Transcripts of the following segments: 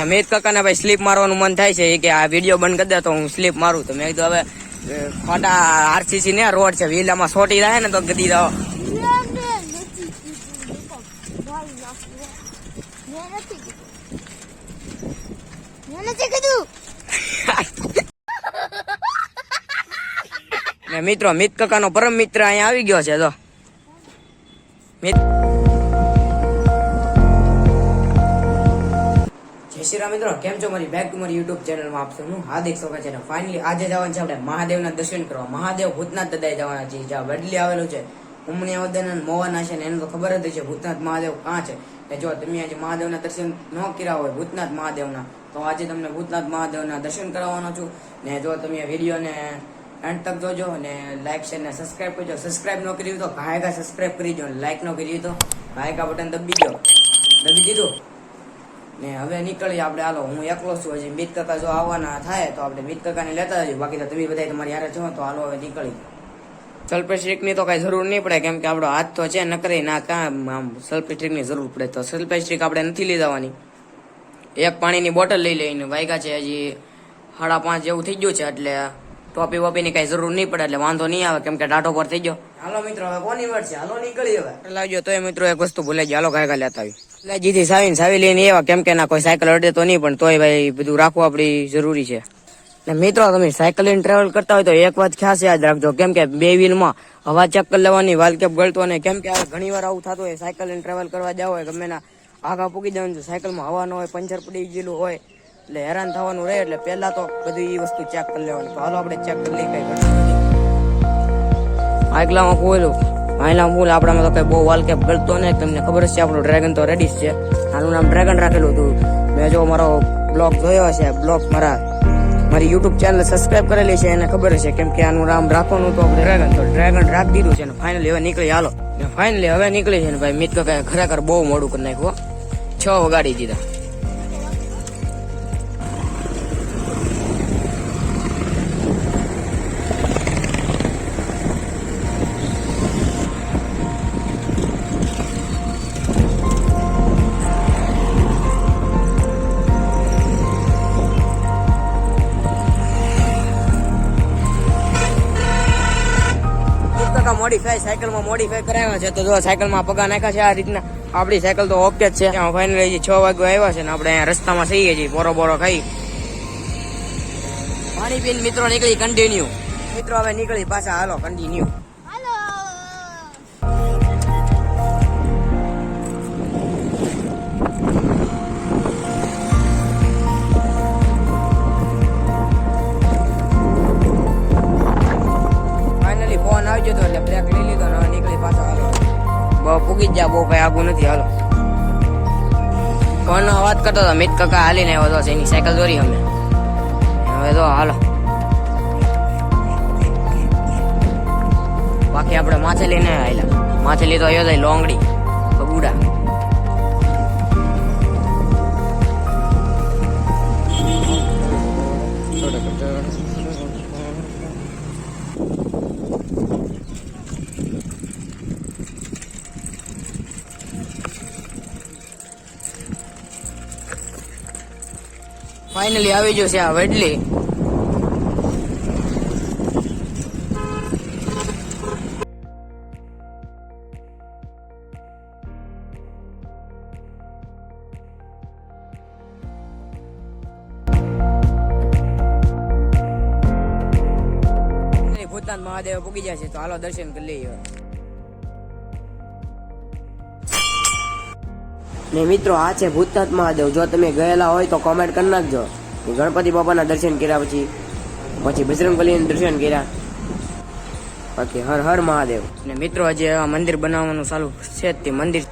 અમિત કાકાને ભાઈ સ્લીપ મારવાનું મન થાય છે કે આ વીડિયો બંધ કરી દે તો હું સ્લીપ મારું. તો મેં કીધું હવે ખોટા આરસીસી ને રોડ છે વ્હીલામાં સોટી રહે ને તો ગદી દો. મિત્રો મિત કાકાનો પરમ મિત્ર અહીંયા આવી ગયો છે તો મિત કેમ છો મારી બેક ટુ યુટ્યુબ ચેનલમાં આપ સૌનું હાર્દિક સ્વાગત છે ફાઇનલી આજે જવાનું છે આપણે મહાદેવના દર્શન કરવા. મહાદેવ ભૂતનાથ દદાઈ જવાના છે, જ્યાં વડલી આવેલું છે, ઉમણી આવદન મોવાના છે ને એને તો ખબર જ છે, ભૂતનાથ મહાદેવ કાં છે? ને જો તમે આજે મહાદેવના દર્શન ન કર્યા હોય, ભૂતનાથ મહાદેવના, તો આજે તમને ભૂતનાથ મહાદેવના દર્શન કરાવવાનો છું. ને જો તમે વિડીયોને એન્ડ તક જોજો અને લાઈક શેર ને સબસ્ક્રાઇબ કરજો. સબસ્ક્રાઇબ ન કર્યું તો ગાયકા સબસ્ક્રાઇબ કરી દો લાઈક ન કર્યું તો ગાયકા બટન દબી દો. દબી દીધું? ને હવે નીકળીએ આપણે. હાલો, હું એકલો છું, હજી મિત કાકા જો આવવાના થાય તો આપણે મિત કાકાને લેતા જઈએ. બાકી તો તમે બધા તમારી યારે છો, તો હાલો હવે નીકળી સલ્ફેસ્ટ્રિકની તો કઈ જરૂર નહીં પડે, કેમ કે આપણો હાથ તો છે, નકરી ના કામ. આમ સલ્ફેસ્ટ્રિકની જરૂર પડે તો સલ્ફેસ્ટ્રિક આપણે નથી લઈ જવાની. એક પાણીની બોટલ લઈ લઈને વાગ્યા છે, હજી સાડા પાંચ જેવું થઈ ગયું છે, એટલે ટોપી વોપીની કઈ જરૂર નહીં પડે એટલે વાંધો નહીં આવે કેમ કે ટાટો પર થઈ ગયો. હાલો મિત્રો હવે કોની વાર છે? હાલો નીકળી હવે. લાવજો તો મિત્રો એક વસ્તુ ભૂલે ગઈ. હાલો કાંઈ લેતા આવી. એટલે જીથી સાવીને સાવી લઈને એવા કેમ કે ના કોઈ સાયકલ અડે તો નહીં પણ તોય ભાઈ બધું રાખવું આપણી જરૂરી છે. ને મિત્રો તમે સાયકલ લઈને ટ્રાવેલ કરતા હોય તો એક વાત ખાસ યાદ રાખજો કેમ કે બે વ્હીલમાં હવા ચક્કર કરી લેવાની વાલકેપ ગળતો અને કેમ કે ઘણી વાર આવું થતું હોય સાયકલ લઈને ટ્રાવેલ કરવા જાવ હોય ગમે ના આગા પૂકી જવાનું સાયકલમાં હવા ન હોય પંચર પડી ગયેલું હોય એટલે હેરાન થવાનું રહે એટલે પહેલા તો બધું એ વસ્તુ ચેક કરી લેવાની. હાલો આપણે ચેક કરી લઈએ કઈ ઘટના નથી આગલામાં ફૂલું મૂલ આપણામાં તો કઈ બહુ વાલકેપ ગળતો નહીં. તમને ખબર છે આપણું ડ્રેગન તો રેડી છે. આનું નામ ડ્રેગન રાખેલું હતું. મેં જો મારો બ્લોગ જોયો છે બ્લોગ મારા, મારી યુટ્યુબ ચેનલ સબસ્ક્રાઇબ કરેલી છે, એને ખબર છે કેમ કે આનું નામ રાખવાનું તો ડ્રેગન તો ડ્રેગન રાખી દીધું છે ને ફાઇનલી હવે નીકળી, હાલો. ફાઇનલી હવે નીકળી છે ને ભાઈ મિત્ર કાંઈ ખરેખર બહુ મોડું કરી નાખ્યું છ વગાડી દીધા. મોડીફાઈ સાયકલમાં મોડીફાઈ કરાવ્યા છે. તો જો સાયકલમાં પગા નાખ્યા છે આ રીતના. આપણી સાયકલ તો ઓકે જ છે. ફાઇનલી છ વાગે આવ્યા છે ને આપણે અહીંયા રસ્તામાં સહીએ છીએ બોરો બોરો ખાઈ. પાણી પીને મિત્રો નીકળી કન્ટિન્યુ મિત્રો હવે નીકળી પાછા, હાલો કન્ટિન્યુ બહુ કઈ નથી, હાલો. ફોન અવાજ કરતો હતો, મિત કાકા હાલીને આવ્યો એની સાયકલ દોરી અમે. હવે તો હાલો. બાકી આપણે માથે લઈને આવેલા માછલી તો આવ્યો થાય લોંગડી બગુડા ફાઇનલી આવી ગયો છે આ વડલી. ભૂતાન મહાદેવ પૂગી જાય છે, તો હાલો દર્શન કરી લઈએ. ને મિત્રો, આ છે ભૂતનાથ મહાદેવ. જો તમે ગયેલા હોય તો કોમેન્ટ કરી નાખજો. ગણપતિ બાપાના દર્શન કર્યા પછી પછી બજરંગબલીના દર્શન કર્યા. બાકી હર હર મહાદેવ. ને મિત્રો હજી આ મંદિર બનાવવાનું ચાલુ છે તે મંદિર.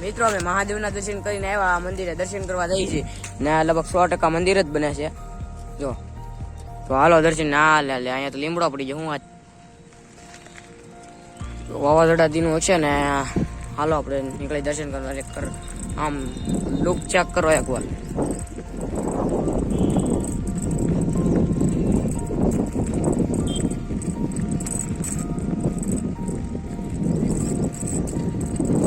મિત્રો, અમે મહાદેવના દર્શન કરીને આવ્યા. આ મંદિરે દર્શન કરવા જઈએ છીએ. ને લગભગ સો ટકા મંદિર જ બને છે. જો, તો હાલો દર્શન. ના લે લે અહીંયા તો લીમડો પડી જાય હું આ વાવાઝોડા દીનું છે ને, હાલો આપણે નીકળી દર્શન કરવા એક કર આમ લુક ચેક કરો એકવાર.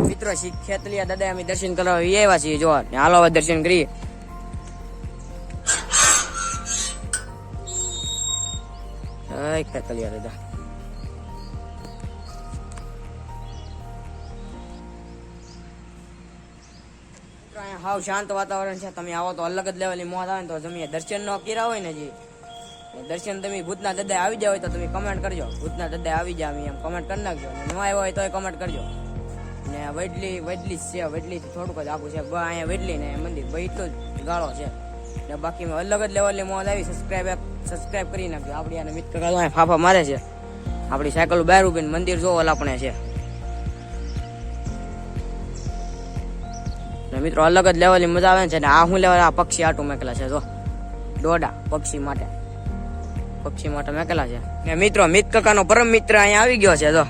મિત્રો મિત્રો ખેતલિયા દાદા અમે દર્શન કરવા આવ્યા છીએ. જો હાલો હવે દર્શન કરીએ. ખેતલિયા દાદા. મિત્રો અહીંયા હાવ શાંત વાતાવરણ છે. તમે આવો તો અલગ જ લેવલની મોત આવે તો તમે દર્શન ન કર્યા હોય ને જી દર્શન તમે ભૂતના દદ્દા આવી જાવ હોય તો તમે કમેન્ટ કરજો. ભૂતના દદ્દા આવી જાય એમ કમેન્ટ કરી નાખજો. ન આવ્યો હોય તો કમેન્ટ કરજો. ને વડલી વડલી છે. વડલી થોડુંક જ આખું છે. અહીંયા વડલી ને મંદિર. એટલો જ ગાળો છે. ને બાકી અલગ જ લેવલની મોજ આવી. સબસ્ક્રાઇબ સબસ્ક્રાઇબ કરી નાખજો. આપણી આને મિત્ર ફાફા મારે છે. આપણી સાયકલ બહાર ઉભીને મંદિર જોવા લાપણે છે. મિત્રો, અલગ જ લેવલની મજા આવે છે ને, આ હું લેવલ, આ પક્ષી આટું મેકેલા છે, જો. દોડા, પક્ષી માટે. પક્ષી માટે મેકેલા છે. ને મિત્રો, મિત કાકાનો પરમ મિત્ર અહીંયા આવી ગયો છે, જો.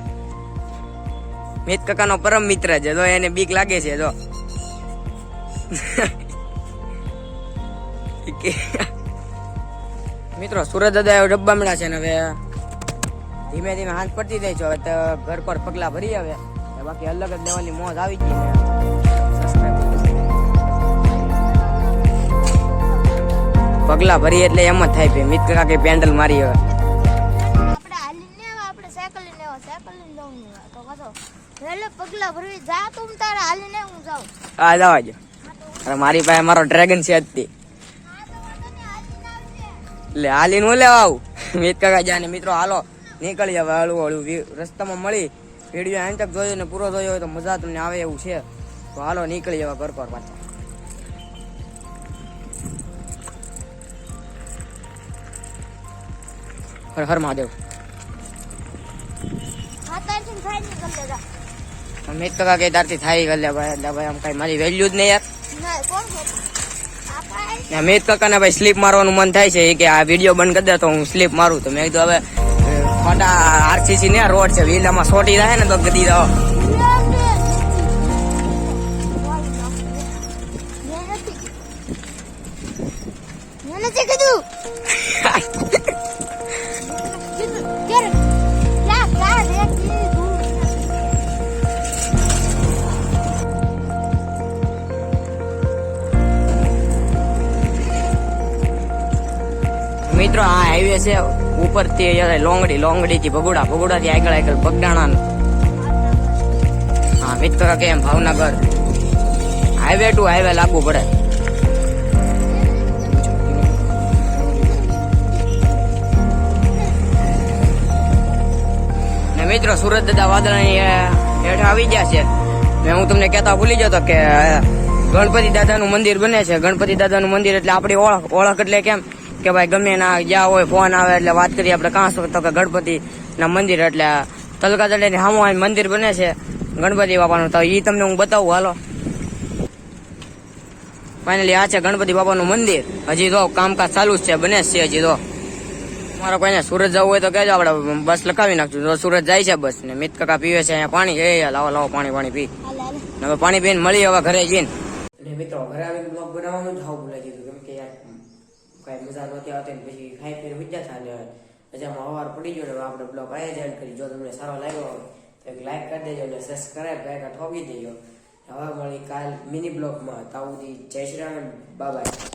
મિત કાકાનો પરમ મિત્ર છે, જો, એને બીક લાગે છે, જો. મિત્રો સુરત દાદા એવો ડબ્બા છે ને હવે, ધીમે ધીમે હાથ પડતી જાય છે, હવે ઘર પર પગલા ભરી આવે. બાકી અલગ જ લેવલની મોજ આવી ગઈ પગલા ભરી એટલે એમ જ થાય મિત કાકા કે પેન્ડલ મારી હવે આપણે હાલીને આપણે સાયકલ લઈને આવા, સાયકલ લઈને જવું તો પાછો વહેલો પગલા ભરવી જા તું તારે હાલીને હું જાઉં. આ જવા જો અરે મારી પાસે મારો ડ્રેગન છે જ તે. હા તો વાંધો નહીં, હાલીને આવજે. એટલે હાલીને હું લેવા આવું? મિત કાકા જાને મિત્રો હાલો. નીકળી જાવ હળવું હળવું. રસ્તામાં મળી. વીડિયો અહીં તક જોયો ને પૂરો જોયો હોય તો મજા તમને આવે એવું છે. તો હાલો નીકળી જવા ઘર પર પાછા. હર હર મહાદેવ. અમિત કાકા કે તારથી થાય ગલ્યા ભાઈ એટલે ભાઈ આમ કઈ મારી વેલ્યુ જ નહીં યાર. અમિત કાકાને ભાઈ સ્લીપ મારવાનું મન થાય છે કે આ વીડિયો બંધ કરી દે તો હું સ્લીપ મારું. તો મેં કીધું હવે અ, આરસીસી ને રોડ છે વિલામાં સોટી થાય ને તો ગદી દો મિત્રો, આ હાઈવે છે ઉપરથી લોંગડી લોંગડી થી ભગુડા ભગુડા થી આગળ આગળ પગડાણા હા, મિત્રો, કેમ? ભાવનગર. હાઈવે ટુ હાઈવે લાગુ પડે. ને મિત્રો, સુરત દાદા વાદળાની હેઠ આવી ગયા છે. ને હું તમને કહેતા ભૂલી જતો કે ગણપતિ દાદાનું મંદિર બને છે. ગણપતિ દાદાનું મંદિર એટલે આપણી ઓળખ ઓળખ એટલે કેમ? કે ભાઈ ગમે ના જ્યાં હોય, ફોન આવે એટલે વાત કરીએ. આપણે કાં છો તો કે ગણપતિ ના મંદિર એટલે તલકા દડાની સામું મંદિર બને છે. ગણપતિ બાપાનું. તો એ તમને હું બતાવું. હાલો. ફાઇનલી આ છે ગણપતિ બાપાનું મંદિર. હજી તો કામકાજ ચાલુ જ છે. બને છે હજી તો. મારે કોઈને સુરત જવું હોય તો કહેજો. આપણે બસ લખાવી નાખજો. તો સુરત જાય છે બસ ને. મિત કાકા પીવે છે અહીંયા પાણી. એ લાવો લાવો પાણી પાણી પી. હવે પાણી પીને મળી હવે ઘરે જઈને. મિત્રો, ઘરે આવીને બ્લોગ બનાવવાનું જ હાવ ભૂલાઈ ગયું કેમ કે યાર કઈ મજા નહોતી આવતી ને પછી ખાઈ પીને વિદ્યા થાય ને રજામાં હવાર પડી ગયો ને આપણે બ્લોગ આયા જ કરી જો તમને સારો લાગ્યો હોય તો એક લાઈક કરી દેજો અને સબસ્ક્રાઈબ કરી ઠોકી દેજો. હવે મળી કાલ મિની બ્લોગમાં. તાઉદી જય શ્રી રામ. બાય